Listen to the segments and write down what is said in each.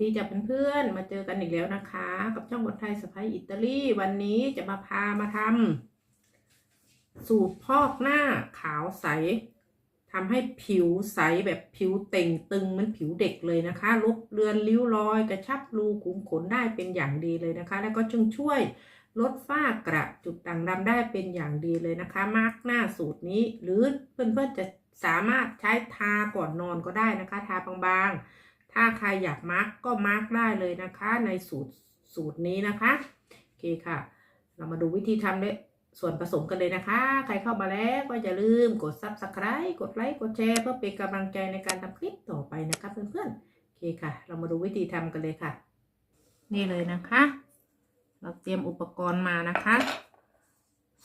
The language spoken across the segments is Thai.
ดีใจเพื่อนๆ มาเจอกันอีกแล้วนะคะ กับช่องบทไทยสไปอิตาลีวันนี้จะมาพามาทำสูตรพอกหน้าขาวใสทำให้ผิวใสแบบผิวเต่งตึงเหมือนผิวเด็กเลยนะคะลบเลือนริ้วรอย กระชับรูขุมขนได้เป็นอย่างดีเลยนะคะ แล้วก็จึงช่วยลดฝ้ากระจุดด่างดำได้เป็นอย่างดีเลยนะคะ มาร์กหน้าสูตรนี้ หรือเพื่อนๆจะสามารถใช้ทาก่อนนอนก็ได้นะคะ ทาบางๆ ถ้าใครอยากมาร์กก็มาร์กได้เลยนะคะ ในสูตรสูตรนี้นะคะโอเคค่ะ เรามาดูวิธีทำด้วยส่วนผสมกันเลยนะคะ ใครเข้ามาแล้วก็อย่าลืมกด subscribe กดไลค์กดแชร์เพื่อเป็นกำลังใจในการทำคลิปต่อไปนะคะเพื่อนๆโอเคค่ะ เรามาดูวิธีทำกันเลยค่ะ นี่เลยนะคะ เราเตรียมอุปกรณ์มานะคะ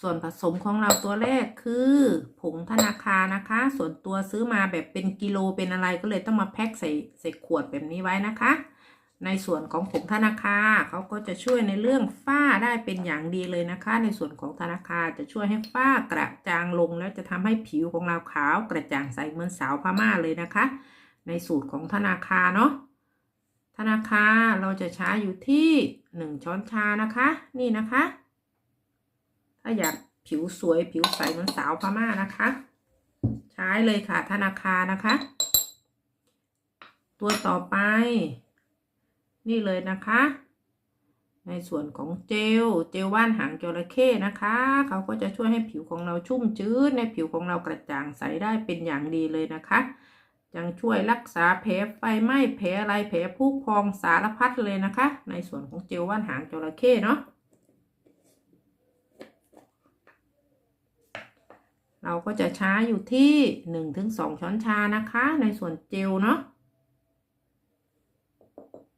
ส่วนผสมของเราตัวแรกคือผงธนาคารนะคะ ส่วนตัวซื้อมาแบบเป็นกิโลเป็นอะไรก็เลยต้องมาแพ็คใส่ใส่ขวดแบบนี้ไว้นะคะ ในส่วนของผงธนาคารเขาก็จะช่วยในเรื่องฝ้าได้เป็นอย่างดีเลยนะคะ ในส่วนของธนาคารจะช่วยให้ฝ้ากระจางลง แล้วจะทำให้ผิวของเราขาวกระจ่างใสเหมือนสาวพม่าเลยนะคะ ในสูตรของธนาคารเนาะธนาคารเราจะใช้อยู่ที่หนึ่งช้อนชานะคะ นี่นะคะ ถ้าอยากผิวสวยผิวใสเหมือนสาวพม่านะคะ ใช้เลยค่ะธนาคารนะคะ ตัวต่อไป นี่เลยนะคะ ในส่วนของเจลเจลว่านหางจระเข้นะคะ เขาก็จะช่วยให้ผิวของเราชุ่มชื้นในผิวของเรากระจ่างใสได้เป็นอย่างดีเลยนะคะยังช่วยรักษาแผลไฟไหม้แผลอะไรแผลพุพองสารพัดเลยนะคะ ในส่วนของเจลว่านหางจระเข้เนาะ เราก็จะใช้อยู่ที่หนึ่งถึงสองช้อนชานะคะ ในส่วนเจลเนาะ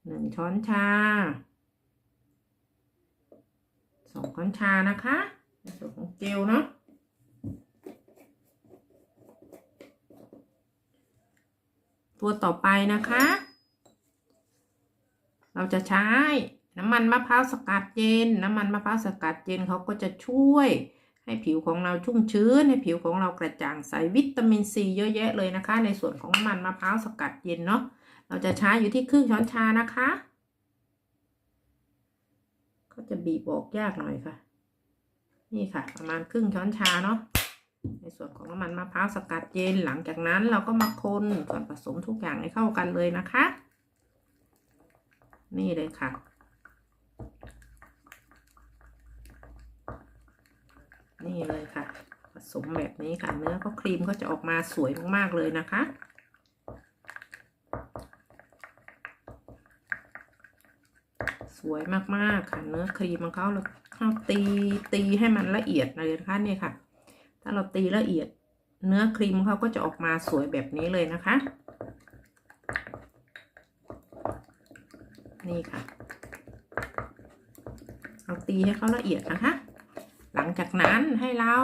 หนึ่งช้อนชาสองช้อนชานะคะในส่วนของเจลเนาะตัวต่อไปนะคะ เราจะใช้น้ำมันมะพร้าวสกัดเย็น น้ำมันมะพร้าวสกัดเย็นเขาก็จะช่วย ให้ผิวของเราชุ่มชื้น ให้ผิวของเรากระจ่างใสวิตามินซีเยอะแยะเลยนะคะ ในส่วนของน้ำมันมะพร้าวสกัดเย็นเนาะเราจะใช้อยู่ที่ครึ่งช้อนชานะคะก็จะบีบออกยากหน่อยค่ะ นี่ค่ะ ประมาณครึ่งช้อนชาเนาะในส่วนของน้ำมันมะพร้าวสกัดเย็นหลังจากนั้นเราก็มาคนส่วนผสมทุกอย่างให้เข้ากันเลยนะคะ นี่เลยค่ะ นี่เลยค่ะ ผสมแบบนี้ค่ะ เนื้อก็ครีมก็จะออกมาสวยมากๆเลยนะคะ สวยมากๆค่ะ เนื้อครีมของเขาเราเราตีตีให้มันละเอียดเลยนะคะเนี่ยค่ะ ถ้าเราตีละเอียดเนื้อครีมเขาก็จะออกมาสวยแบบนี้เลยนะคะ นี่ค่ะเราตีให้เขาละเอียดนะคะ จากนั้นให้เรา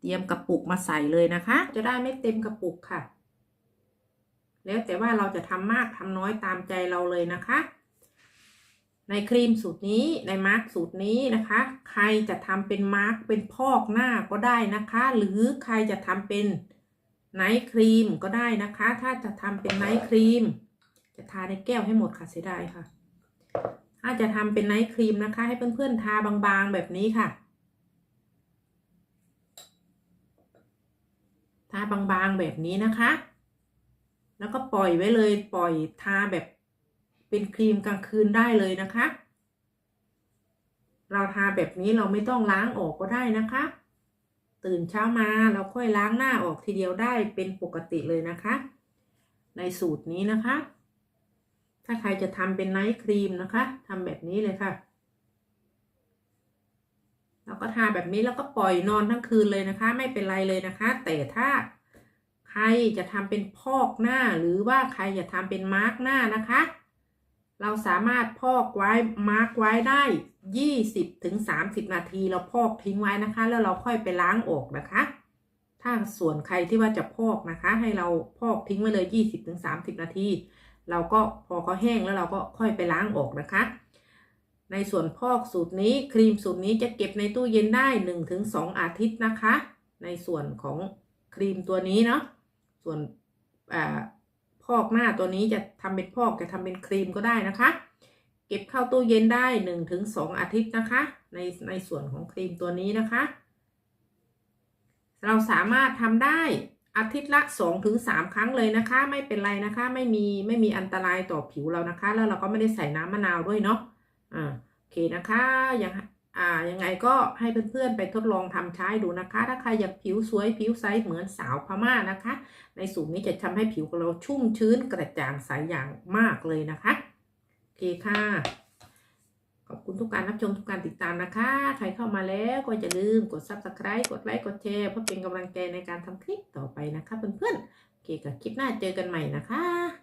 เตรียมกระปุกมาใส่เลยนะคะ จะได้ไม่เต็มกระปุกค่ะ แล้วแต่ว่าเราจะทำมากทำน้อยตามใจเราเลยนะคะ ในครีมสูตรนี้ในมาร์กสูตรนี้นะคะ ใครจะทำเป็นมาร์กเป็นพอกหน้าก็ได้นะคะ หรือใครจะทำเป็นไนท์ครีมก็ได้นะคะ ถ้าจะทำเป็นไนท์ครีม จะทาในแก้วให้หมดค่ะเสียดายค่ะ ถ้าจะทำเป็นไนท์ครีมนะคะ ให้เพื่อนๆทาบางๆแบบนี้ค่ะ ทาบางๆแบบนี้นะคะ แล้วก็ปล่อยไว้เลยปล่อยทาแบบเป็นครีมกลางคืนได้เลยนะคะ เราทาแบบนี้เราไม่ต้องล้างออกก็ได้นะคะ ตื่นเช้ามาเราค่อยล้างหน้าออกทีเดียวได้เป็นปกติเลยนะคะ ในสูตรนี้นะคะ ถ้าใครจะทำเป็นไนท์ครีมนะคะทำแบบนี้เลยค่ะ เราก็ทาแบบนี้แล้วก็ปล่อยนอนทั้งคืนเลยนะคะ ไม่เป็นไรเลยนะคะ แต่ถ้าใครจะทำเป็นพอกหน้าหรือว่าใครจะทำเป็นมาร์กหน้านะคะ เราสามารถพอกไว้มาร์กไว้ได้20ถึง30นาทีเราพอกทิ้งไว้นะคะ แล้วเราค่อยไปล้างออกนะคะ ถ้าส่วนใครที่ว่าจะพอกนะคะ ให้เราพอกทิ้งไว้เลย20ถึง30นาที เราก็พอเขาแห้งแล้วเราก็ค่อยไปล้างออกนะคะ ในส่วนพอกสูตรนี้ครีมสูตรนี้จะเก็บในตู้เย็นได้ 1-2 อาทิตย์นะคะ ในส่วนของครีมตัวนี้เนาะส่วนอพอกหน้าตัวนี้จะทำเป็นพอกจะทำเป็นครีมก็ได้นะคะ เก็บเข้าตู้เย็นได้หนึ่งถึงสองอาทิตย์นะคะ ในในส่วนของครีมตัวนี้นะคะ เราสามารถทำได้อาทิตย์ละสองถึงสามครั้งเลยนะคะ ไม่เป็นไรนะคะ ไม่มีไม่มีอันตรายต่อผิวเรานะคะ แล้วเราก็ไม่ได้ใส่น้ำมะนาวด้วยเนาะ อ่าโอเคนะคะยังอ่ายังไงก็ให้เพื่อนๆไปทดลองทำใช้ดูนะคะ ถ้าใครอยากผิวสวยผิวใสเหมือนสาวพม่านะคะ ในสูตรนี้จะทำให้ผิวของเราชุ่มชื้นกระจ่างใสอย่างมากเลยนะคะโอเคค่ะขอบคุณทุกการรับชมทุกการติดตามนะคะ ใครเข้ามาแล้วก็อย่าลืมกด subscribe กดไลค์กดแชร์เพื่อเป็นกำลังใจในการทำคลิปต่อไปนะคะเพื่อนๆโอเคกับคลิปหน้าเจอกันใหม่นะคะ